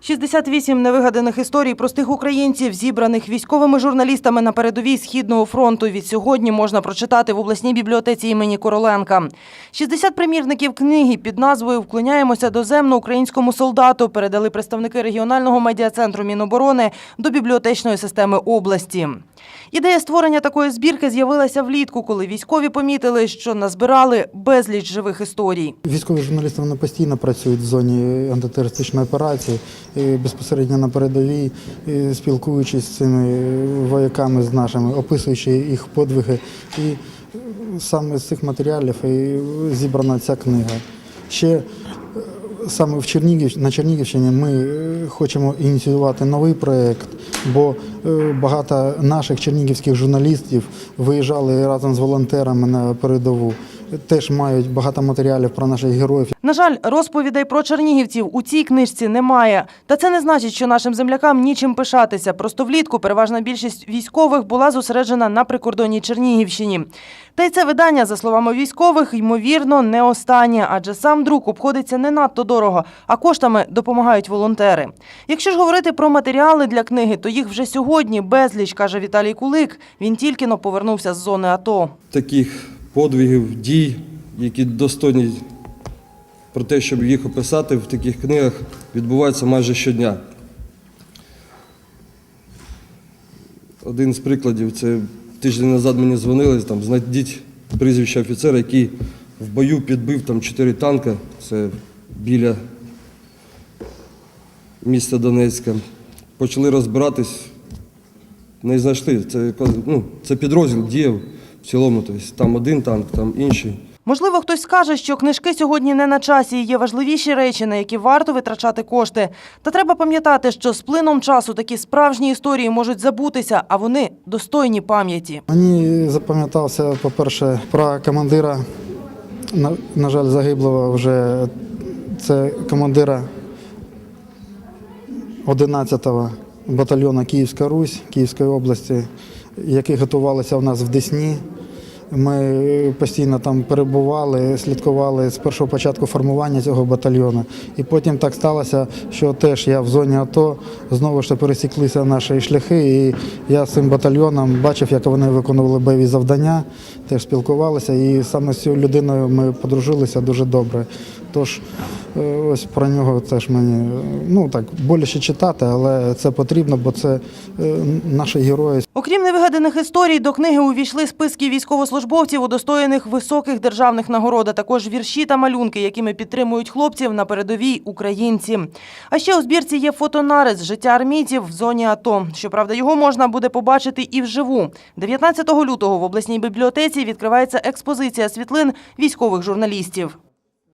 68 невигаданих історій простих українців, зібраних військовими журналістами на передовій Східного фронту. Від сьогодні можна прочитати в обласній бібліотеці імені Короленка. 60 примірників книги під назвою Вклоняємося доземно українському солдату передали представники регіонального медіа-центру Міноборони до бібліотечної системи області. Ідея створення такої збірки з'явилася влітку, коли військові помітили, що назбирали безліч живих історій. Військові журналісти вони постійно працюють в зоні антитерористичної операції, безпосередньо на передовій, спілкуючись з цими вояками з нашими, описуючи їх подвиги. І саме з цих матеріалів і зібрана ця книга. Ще е, саме в Чернігів, на Чернігівщині ми е, хочемо ініціювати новий проєкт, бо е, багато наших чернігівських журналістів виїжджали разом з волонтерами на передову. Теж мають багато матеріалів про наших героїв. На жаль, розповідей про чернігівців у цій книжці немає. Та це не значить, що нашим землякам нічим пишатися. Просто влітку переважна більшість військових була зосереджена на прикордонній Чернігівщині. Та й це видання, за словами військових, ймовірно, не останнє, адже сам друк обходиться не надто дорого, а коштами допомагають волонтери. Якщо ж говорити про матеріали для книги, то їх вже сьогодні безліч, каже Віталій Кулик. Він тільки но повернувся з зони АТО. таких подвигів, дій, які достойні про те, щоб їх описати в таких книгах, відбувається майже щодня. Один з прикладів це тиждень назад мені дзвонили, там, знайдіть прізвище офіцера, який в бою підбив там чотири танка, це біля міста Донецька. Почали розбиратись, не знайшли. Це, ну, це підрозділ діяв в цілому. Тобто, там один танк, там інший. Можливо, хтось скаже, що книжки сьогодні не на часі, і є важливіші речі, на які варто витрачати кошти. Та треба пам'ятати, що з плином часу такі справжні історії можуть забутися, а вони достойні пам'яті. Мені запам'ятався, по-перше, про командира, на, на жаль, загиблого вже це командира 11-го батальйону Київська Русь Київської області, які готувалися у нас в Десні. Ми постійно там перебували, слідкували з першого початку формування цього батальйону. І потім так сталося, що теж я в зоні АТО знову ж пересіклися наші шляхи. І я з цим батальйоном бачив, як вони виконували бойові завдання, теж спілкувалися. І саме з цією людиною ми подружилися дуже добре. Тож е, ось про нього теж мені е, ну так боляче читати, але це потрібно, бо це е, наші герої. Окрім невигаданих історій, до книги увійшли списки військовослужбовців, удостоєних високих державних нагород, а також вірші та малюнки, якими підтримують хлопців на передовій українці. А ще у збірці є фотонарис життя армійців в зоні АТО. Щоправда, його можна буде побачити і вживу. 19 лютого в обласній бібліотеці відкривається експозиція світлин військових журналістів.